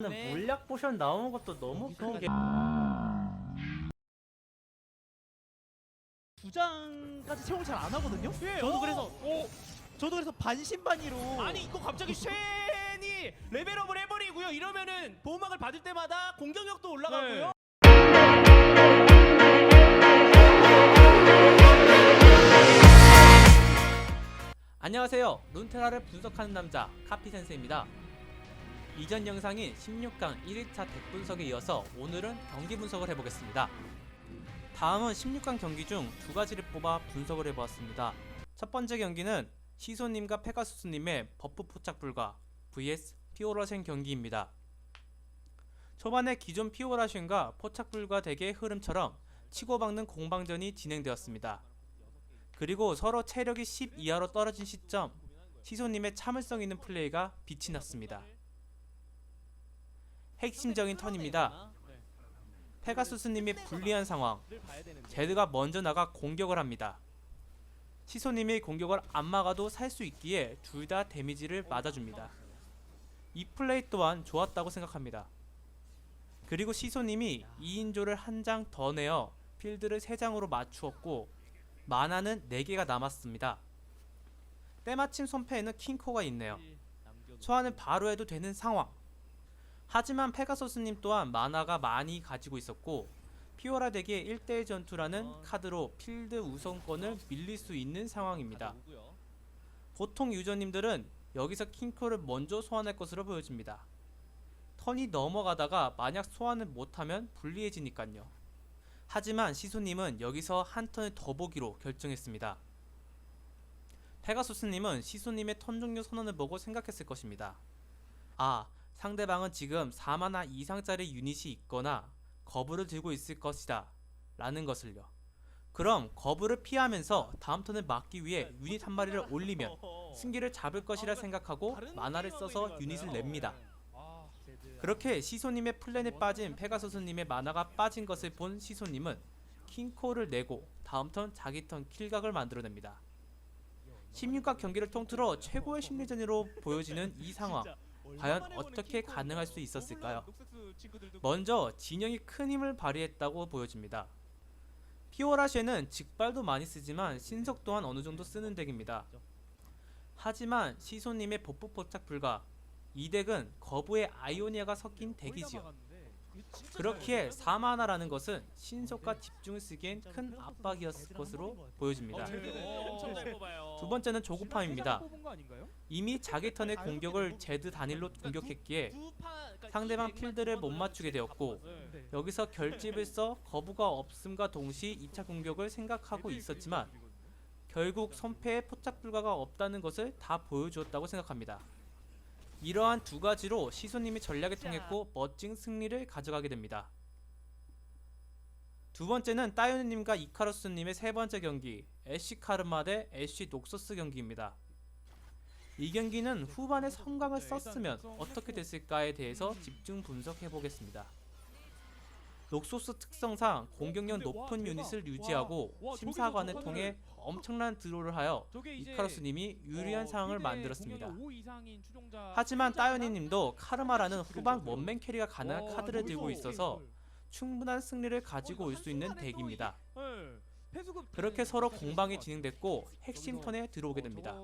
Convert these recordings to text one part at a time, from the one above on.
네. 물약 포션 나오는 것도 너무 그런 게두 장까지 채용 잘안 하거든요. 예, 저도 어, 그래서 어, 저도 그래서 반신반의로 아니 이거 갑자기 쉔이 레벨업을 해버리고요. 이러면은 보호막을 받을 때마다 공격력도 올라가고요. 안녕하세요 룬테라를 분석하는 남자 카피 센스입니다 이전 영상인 16강 1일차 덱 분석에 이어서 오늘은 경기 분석을 해보겠습니다. 다음은 16강 경기 중 두 가지를 뽑아 분석을 해보았습니다. 첫 번째 경기는 시소님과 페가수스님의 버프 포착 불가 vs 피오라셴 경기입니다. 초반에 기존 피오라셴과 포착 불가 덱의 흐름처럼 치고박는 공방전이 진행되었습니다. 그리고 서로 체력이 10 이하로 떨어진 시점 시소님의 참을성 있는 플레이가 빛이 났습니다. 핵심적인 턴입니다. 페가수스님이 불리한 상황 제드가 먼저 나가 공격을 합니다. 시소님이 공격을 안 막아도 살 수 있기에 둘 다 데미지를 맞아줍니다. 이 플레이 또한 좋았다고 생각합니다. 그리고 시소님이 2인조를 한 장 더 내어 필드를 3장으로 맞추었고 만화는 4개가 남았습니다. 때마침 손패에는 킹코가 있네요. 소환을 바로 해도 되는 상황. 하지만 페가소스님 또한 만화가 많이 가지고 있었고 피오라 덱의 1대1 전투라는 카드로 필드 우선권을 밀릴 수 있는 상황입니다. 보통 유저님들은 여기서 킹코를 먼저 소환할 것으로 보여집니다. 턴이 넘어가다가 만약 소환을 못하면 불리해지니깐요. 하지만 시소님은 여기서 한 턴을 더 보기로 결정했습니다. 페가수스님은 시소님의 턴 종료 선언을 보고 생각했을 것입니다. 아, 상대방은 지금 4만화 이상짜리 유닛이 있거나 거부를 들고 있을 것이다. 라는 것을요. 그럼 거부를 피하면서 다음 턴을 막기 위해 유닛 한 마리를 올리면 승기를 잡을 것이라 생각하고 만화를 써서 유닛을 냅니다. 그렇게 시소님의 플랜에 빠진 페가소스님의 만화가 빠진 것을 본 시소님은 킹코를 내고 다음 턴 자기 턴 킬각을 만들어냅니다. 16각 경기를 통틀어 최고의 심리전으로 보여지는 이 상황 과연 어떻게 가능할 수 있었을까요? 먼저 진영이 큰 힘을 발휘했다고 보여집니다. 피오라쉐는 직발도 많이 쓰지만 신속 또한 어느 정도 쓰는 덱입니다. 하지만 시소님의 버프 포착 불가 이 덱은 거부의 아이오니아가 섞인 덱이지요. 그렇기에 4만화라는 것은 신속과 집중을 쓰기엔 큰 압박이었을 것으로 보여집니다. 두 번째는 조급함입니다. 이미 자기 턴의 공격을 제드 단일로 공격했기에 상대방 필드를 못 맞추게 되었고 여기서 결집을 써 거부가 없음과 동시에 2차 공격을 생각하고 있었지만 결국 선패에 포착 불가가 없다는 것을 다 보여주었다고 생각합니다. 이러한 두 가지로 시소님이 전략에 통했고 멋진 승리를 가져가게 됩니다. 두 번째는 따요님과 이카루스님의 세 번째 경기 애쉬 카르마 대 애쉬 녹서스 경기입니다. 이 경기는 후반에 성광을 썼으면 어떻게 됐을까에 대해서 집중 분석해 보겠습니다. 녹소스 특성상 공격력 높은 유닛을 유지하고 심사관을 통해 엄청난 드로를 하여 이카루스님이 유리한 상황을 만들었습니다. 하지만 따요니님도 카르마라는 후방 원맨 캐리가 가능한 카드를 들고 있어서 충분한 승리를 가지고 올 수 있는 덱입니다. 그렇게 서로 공방이 진행됐고 핵심 턴에 들어오게 됩니다.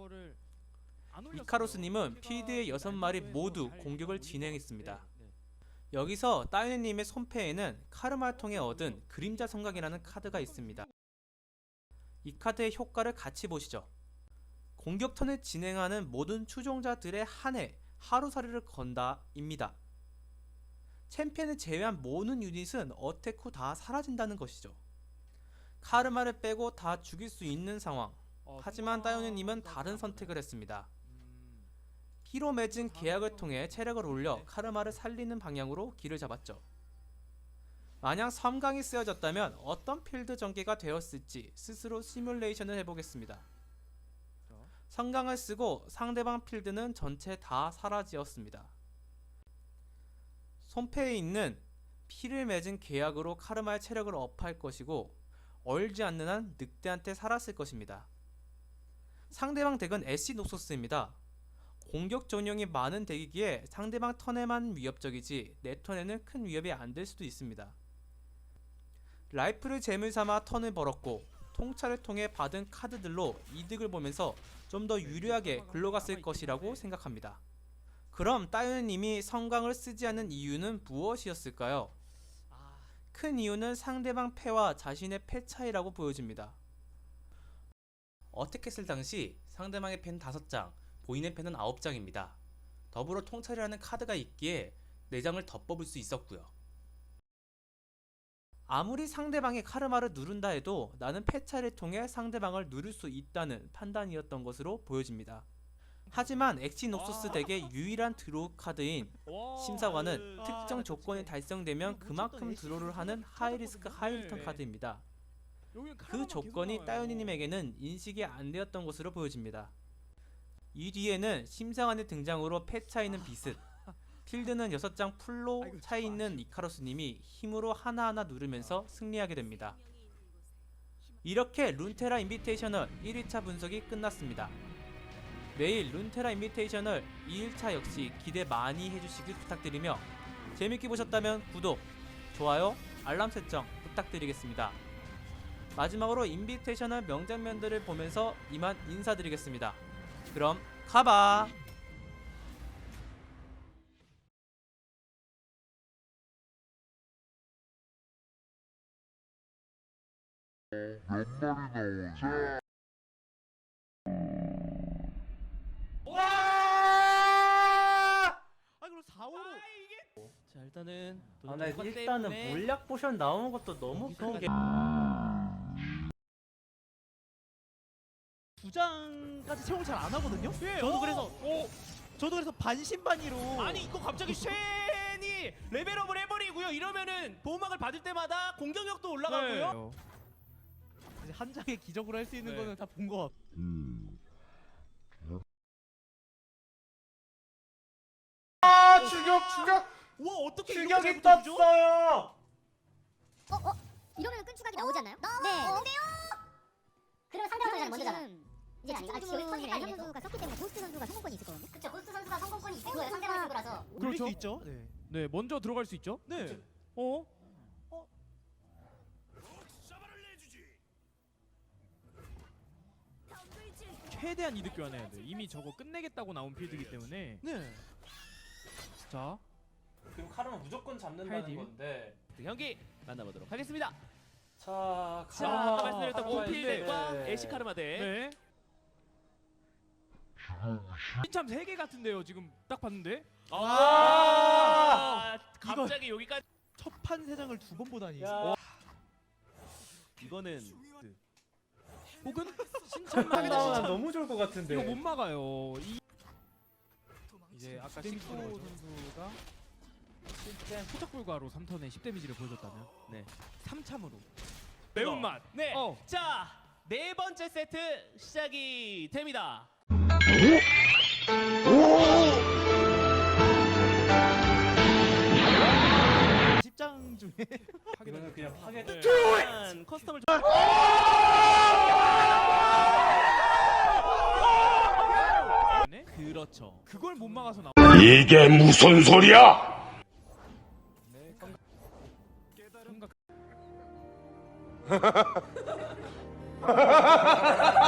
이카루스님은 필드의 6마리 모두 공격을 진행했습니다. 여기서 따요니님의 손패에는 카르마를 통해 얻은 그림자 성각이라는 카드가 있습니다. 이 카드의 효과를 같이 보시죠. 공격 턴을 진행하는 모든 추종자들의 한 해 하루살이를 건다입니다. 챔피언을 제외한 모든 유닛은 어택 후 다 사라진다는 것이죠. 카르마를 빼고 다 죽일 수 있는 상황. 하지만 따요니님은 다른 선택을 했습니다. 피로 맺은 계약을 통해 체력을 올려 카르마를 살리는 방향으로 길을 잡았죠. 만약 섬광이 쓰여졌다면 어떤 필드 전개가 되었을지 스스로 시뮬레이션을 해보겠습니다. 섬광을 쓰고 상대방 필드는 전체 다 사라지었습니다. 손패에 있는 피를 맺은 계약으로 카르마의 체력을 업할 것이고 얼지 않는 한 늑대한테 살았을 것입니다. 상대방 덱은 애쉬 녹소스입니다. 공격 전용이 많은 덱이기에 상대방 턴에만 위협적이지 내 턴에는 큰 위협이 안 될 수도 있습니다. 라이프를 재물 삼아 턴을 벌었고 통찰을 통해 받은 카드들로 이득을 보면서 좀 더 유리하게 굴러갔을 것이라고 생각합니다. 그럼 따윤님이 성광을 쓰지 않는 이유는 무엇이었을까요? 큰 이유는 상대방 패와 자신의 패 차이라고 보여집니다. 어택 했을 당시 상대방의 펜 5장, 본인의 펜은 9장입니다. 더불어 통찰이라는 카드가 있기에 4장을 더 뽑을 수 있었고요. 아무리 상대방의 카르마를 누른다 해도 나는 패차를 통해 상대방을 누를 수 있다는 판단이었던 것으로 보여집니다. 하지만 엑시녹소스 덱의 유일한 드로우 카드인 심사관은 아, 특정 조건이 진짜. 달성되면 이거 그만큼 드로우를 하는 하이리스크. 하이리턴 네. 카드입니다. 그 조건이. 따윤이님에게는 인식이 안 되었던 것으로 보여집니다. 이 뒤에는 심상한의 등장으로 패 차이는 비슷. 필드는 6장 풀로 아이고, 차 있는 이카로스님이 힘으로 하나하나 누르면서 승리하게 됩니다. 이렇게 룬테라 인비테이셔널 1일차 분석이 끝났습니다. 내일 룬테라 인비테이셔널 2일차 역시 기대 많이 해주시길 부탁드리며 재밌게 보셨다면 구독, 좋아요, 알람 설정 부탁드리겠습니다. 마지막으로 인비테이셔널 명장면들을 보면서 이만 인사드리겠습니다. 그럼 가봐. 아 그럼 4호로 아, 이게 자 일단은 아, 나 일단은 때문에 몰약 포션 나오는 것도 너무 큰 게. 두 장까지 채용을 잘 안 하거든요. 예, 저도 어, 그래서 어, 저도 그래서 반신반의로 아니 이거 갑자기 쉔이 레벨업을 해버리고요. 이러면은 보호막을 받을 때마다 공격력도 올라가고요. 이제 한 장의 기적으로 할 수 있는 네. 거는 다 본 것 같고. 아 추격 추격 와 어떻게 이렇게 추격이 잘 붙어주죠? 떴어요. 어? 어? 이러면 끈 추각이 나오지 않나요? 네. 나오는데요? 그러면 상대방은 먼저잖아. 이제 아니, 아직 여기 터질 앨런 선수가 썼기 때문에 고스트 선수가 성공권이 있을 거거든요. 그쵸, 고스트 선수가 성공권이 있을 거예요. 상대방 친구라서. 올릴 그렇죠. 수 있죠. 네. 네, 먼저 들어갈 수 있죠. 네. 어? 최대한 이득 교환해야 돼. 이미 저거 끝내겠다고 나온 필드이기 때문에. 네. 자, 그럼 카르마 무조건 잡는다는 팔 건데. 경기 만나보도록 하겠습니다. 자, 자, 아, 아까 말씀드렸던 카르마 오필덱과 네. 애쉬카르마 덱. 네. 참 세개 같은데요. 지금 딱 봤는데. 아, 갑자기 여기까지 첫 판 세 장을 두 번 보다니. 야, 이거는 혹은 신참만 나오면 너무 좋을 것 같은데. 이거 못 막아요. 이 이제 아까 들어가죠. 선수가 포착 불가로 3턴에 10 데미지를 보여줬다면 네. 3참으로 매운맛. 네. 어. 자, 네 번째 세트 시작이 됩니다. 십장 중에 이거는 그냥 파괴. 네. 일단 커스텀을 좀- 네? 그렇죠. 그걸 못 막아서 나. 이게 무슨 소리야? 생각.